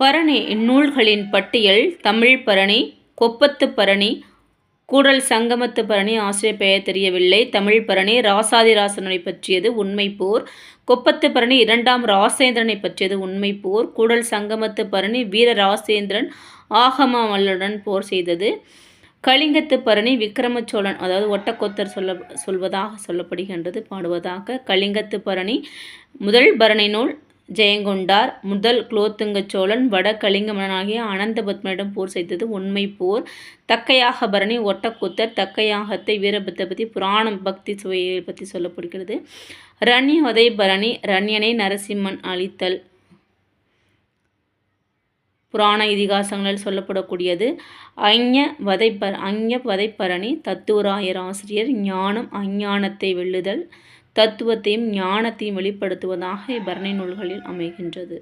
பரணி இந்நூல்களின் பட்டியல் தமிழ் பரணி கொப்பத்து பரணி கூடல் சங்கமத்து பரணி ஆசிரியர் பெயர் தெரியவில்லை. தமிழ் பரணி ராசாதிராசனை பற்றியது உண்மை போர். கொப்பத்து பரணி இரண்டாம் ராசேந்திரனை பற்றியது உண்மை போர். கூடல் சங்கமத்து பரணி வீர ராசேந்திரன் ஆகமாமல்லுடன் போர் செய்தது. கலிங்கத்து பரணி விக்ரமச்சோழன் அதாவது ஒட்டக்கொத்தர் சொல்ல சொல்வதாக சொல்லப்படுகின்றது பாடுவதாக. கலிங்கத்து பரணி முதல் பரணி நூல் ஜெயங்கொண்டார் முதல் குலோத்துங்க சோழன் வட கலிங்க மன்னனாகிய அனந்தபத்மனிடம் போர் செய்தது உண்மை போர். தக்கையாக பரணி ஒட்டக்கூத்தர் தக்கையாகத்தை வீரபத்தை பற்றி புராணம் பக்தி சுவையை பற்றி சொல்லப்படுகிறது. ரண்ய பரணி ரண்யனை நரசிம்மன் அழித்தல். புராண இதிகாசங்களில் சொல்லப்படக்கூடியது. அஞ்ஞ வதைப்ப அஞ்ஞ வதைப்பரணி தத்துவராயர் ஆசிரியர் ஞானம் அஞ்ஞானத்தை வெல்லுதல். தத்துவத்தையும் ஞானத்தையும் வெளிப்படுத்துவதாக இப்பரணை நூல்களில் அமைகின்றது.